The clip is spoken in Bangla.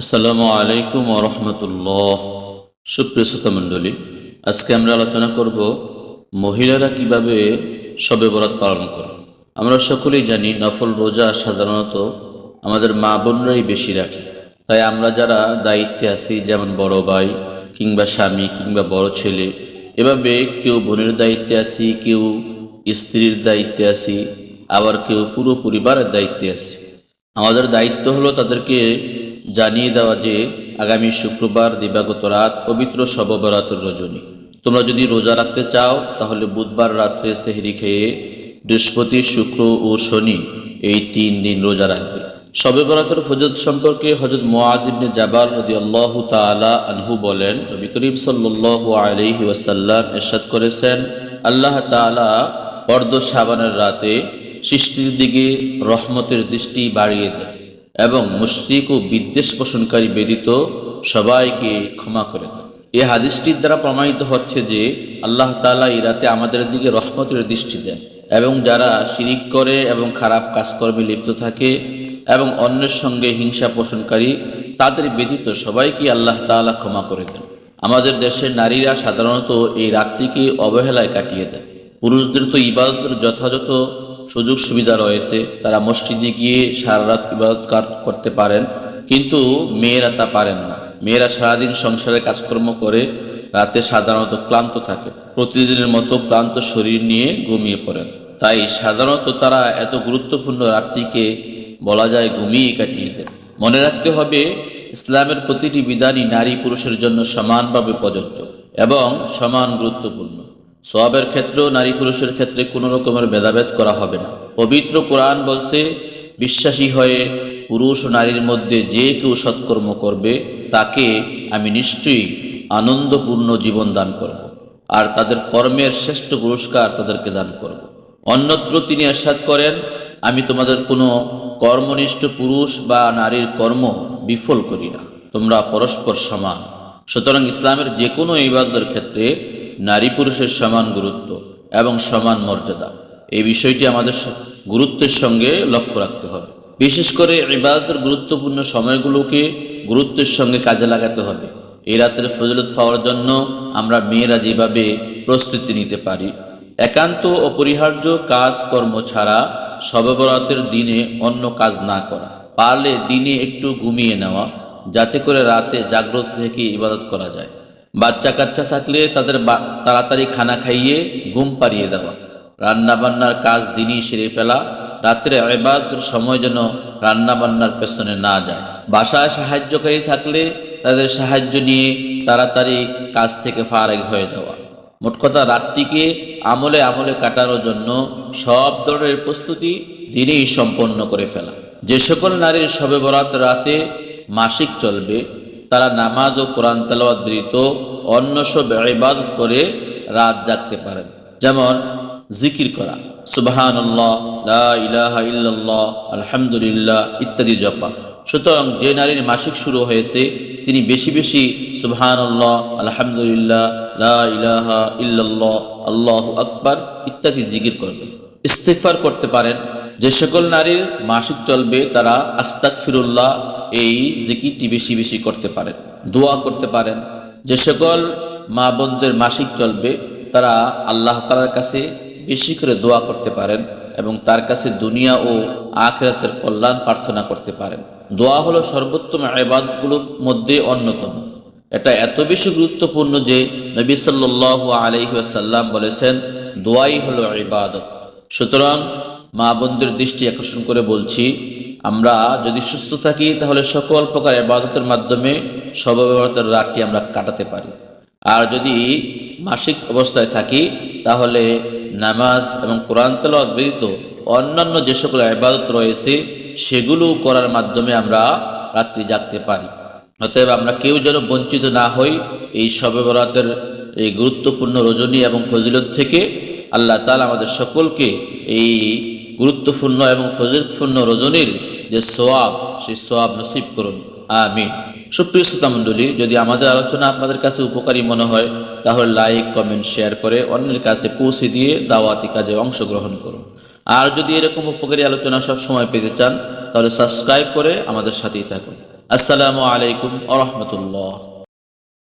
আসসালামু আলাইকুম রহমতুল্লাহ। সুপ্রিয় শ্রোতা মণ্ডলী, আজকে আমরা আলোচনা করব মহিলারা কীভাবে শবে বরাত পালন করে আমরা সকলেই জানি নফল রোজা সাধারণত আমাদের মা বোনরাই বেশি রাখে। তাই আমরা যারা দায়িত্বে আছি, যেমন বড় ভাই কিংবা স্বামী কিংবা বড় ছেলে, এভাবে কেউ বোনের দায়িত্বে আছি, কেউ স্ত্রীর দায়িত্বে আছি, আবার কেউ পুরো পরিবারের দায়িত্বে আছি। আমাদের দায়িত্ব হলো তাদেরকে জানিয়ে দেওয়া যে, আগামী শুক্রবার দিবাগত রাত পবিত্র শববরাতের রজনী। তোমরা যদি রোজা রাখতে চাও, তাহলে বুধবার রাত্রে সেহরি খেয়ে বৃহস্পতি, শুক্র ও শনি এই তিন দিন রোজা রাখবে। শবে বরাতের ফজত সম্পর্কে হজরত মোয়াজ ইবনে জাবাল রদি আল্লাহ তালা আনহু বলেন, নবী করিম সাল্লাহ আলহি ওয়াসাল্লাম এরশাদ করেছেন, আল্লাহ তালা পর্দ সাবানের রাতে সৃষ্টির দিকে রহমতের দৃষ্টি বাড়িয়ে দেন। এবং মুশরিক ও বিদ্বেষ পোষণকারী ব্যতীত সবাইকে ক্ষমা করে দেন। এই হাদিসটির দ্বারা প্রমাণিত হচ্ছে যে আল্লাহ তালা এই রাতে আমাদের দিকে রহমতের দৃষ্টি দেন এবং যারা শিরিক করে এবং খারাপ কাজকর্মে লিপ্ত থাকে এবং অন্যের সঙ্গে হিংসা পোষণকারী, তাদের ব্যতীত সবাইকে আল্লাহ তাআলা ক্ষমা করে দেন। আমাদের দেশের নারীরা সাধারণত এই রাতটিকে অবহেলায় কাটিয়ে দেন। পুরুষদের তো ইবাদতের যথাযথ সুযোগ সুবিধা রয়েছে, তারা মসজিদে গিয়ে সারা রাত ইবাদত করতে পারেন, কিন্তু মেয়েরা তা পারেন না। মেয়েরা সারাদিন সংসারে কাজকর্ম করে, রাতে সাধারণত ক্লান্ত থাকে। প্রতিদিনের মতো ক্লান্ত শরীর নিয়ে ঘুমিয়ে পড়েন। তাই সাধারণত তারা এত গুরুত্বপূর্ণ রাতটিকে বলা যায় ঘুমিয়ে কাটিয়ে দেন। মনে রাখতে হবে, ইসলামের প্রতিটি বিধানই নারী পুরুষের জন্য সমানভাবে প্রযোজ্য এবং সমান গুরুত্বপূর্ণ। সবের ক্ষেত্রেও নারী পুরুষের ক্ষেত্রে কোনো রকমের ভেদাভেদ করা হবে না পবিত্র কোরআন বলছে, বিশ্বাসী হয়ে পুরুষ ও নারীর মধ্যে যে কেউ সৎকর্ম করবে, তাকে আমি নিশ্চয়ই আনন্দপূর্ণ জীবন দান করব। আর তাদের কর্মের শ্রেষ্ঠ পুরস্কার তাদেরকে দান করব। অন্যত্র তিনি আশ্বাদ করেন, আমি তোমাদের কোনো কর্মনিষ্ঠ পুরুষ বা নারীর কর্ম বিফল করি না তোমরা পরস্পর সমান সুতরাং ইসলামের যে কোনো ইবাদতের ক্ষেত্রে নারী পুরুষের সমান গুরুত্ব এবং সমান মর্যাদা। এই বিষয়টি আমাদের গুরুত্বের সঙ্গে লক্ষ্য রাখতে হবে। বিশেষ করে ইবাদতের গুরুত্বপূর্ণ সময়গুলোকে গুরুত্বের সঙ্গে কাজে লাগাতে হবে। এই রাতের ফজলত পাওয়ার জন্য আমরা মেয়েরা যেভাবে প্রস্তুতি নিতে পারি, একান্ত অপরিহার্য কাজ কর্ম ছাড়া সববরাতের দিনে অন্য কাজ না করা, পারলে দিনে একটু ঘুমিয়ে নেওয়া, যাতে করে রাতে জাগ্রত থেকে ইবাদত করা যায়। বাচ্চা কাচ্চা থাকলে তাদের তাড়াতাড়ি খানা খাইয়ে ঘুম পাড়িয়ে দেওয়া। রান্না বান্নার কাজ দিনই সেরে ফেলা। রাত্রে এবাদতের সময় যেন রান্না বান্নার পেছনে না যায়। বাসায় সাহায্যকারী থাকলে তাদের সাহায্য নিয়ে তাড়াতাড়ি কাজ থেকে ফারেক হয়ে যাওয়া। মোট কথা, রাতটিকে আমলে আমলে কাটানোর জন্য সব ধরনের প্রস্তুতি দিনেই সম্পন্ন করে ফেলা। যে সকল নারীর শবে বরাত রাতে মাসিক চলবে তারা নামাজ ও কোরআন তেলাওয়াত ব্যতীত অন্য সব ইবাদত করে রাত জাগতে পারেন। যেমন জিকির করা, সুবহানাল্লাহ ইলাহা ইল্লাল্লাহ, আলহামদুলিল্লাহ ইত্যাদি জপা। সুতরাং যে নারীর মাসিক শুরু হয়েছে, তিনি বেশি বেশি সুবহানাল্লাহ, আলহামদুলিল্লাহ ইলাহা ইল্লাল্লাহ, আল্লাহু আকবার ইত্যাদি জিকির করবেন। ইস্তেগফার করতে পারেন। যে সকল নারীর মাসিক চলবে তারা আস্তাক ফিরুল্লাহ এই জিকিরটি বেশি বেশি করতে পারেন, দোয়া করতে পারেন। যে সকল মা বোনদের মাসিক চলবে, তারা আল্লাহ তালার কাছে বেশি করে দোয়া করতে পারেন এবং তার কাছে দুনিয়া ও আখেরাতের কল্যাণ প্রার্থনা করতে পারেন। দোয়া হলো সর্বোত্তম আবাদগুলোর মধ্যে অন্যতম। এটা এত বেশি গুরুত্বপূর্ণ যে নবী সাল্লাহ আলহিহাসাল্লাম বলেছেন, দোয়াই হলো ইবাদত। সুতরাং মা বোনদের দৃষ্টি আকর্ষণ করে বলছি আমরা যদি সুস্থ থাকি, তাহলে সকল প্রকার ইবাদতের মাধ্যমে সর্বব্যবহারের রাতটি আমরা কাটাতে পারি। আর যদি মাসিক অবস্থায় থাকি, তাহলে নামাজ এবং কোরআন তেলাওয়াত ব্যতীত অন্যান্য যে সকল ইবাদত রয়েছে, সেগুলো করার মাধ্যমে আমরা রাত্রি জাগতে পারি। অতএব আমরা কেউ যেন বঞ্চিত না হই এই শবে এই গুরুত্বপূর্ণ রজনী এবং ফজিলত থেকে। আল্লাহ তালা আমাদের সকলকে এই গুরুত্বপূর্ণ এবং ফজিলতপূর্ণ রজনীর যে সোয়াব, সেই সোয়াব নসিব করুন। আমিন। সুপ্রিয় শ্রোতা মণ্ডলী, যদি আমাদের আলোচনা আপনাদের কাছে উপকারী মনে হয়, তাহলে লাইক, কমেন্ট, শেয়ার করে অন্যের কাছে পৌঁছে দিয়ে দাওয়াতি কাজে অংশগ্রহণ করুন। আর যদি এরকম উপকারী আলোচনা সব সময় পেতে চান, তাহলে সাবস্ক্রাইব করে আমাদের সাথেই থাকুন। আসসালামু আলাইকুম আ রহমতুল্লাহ।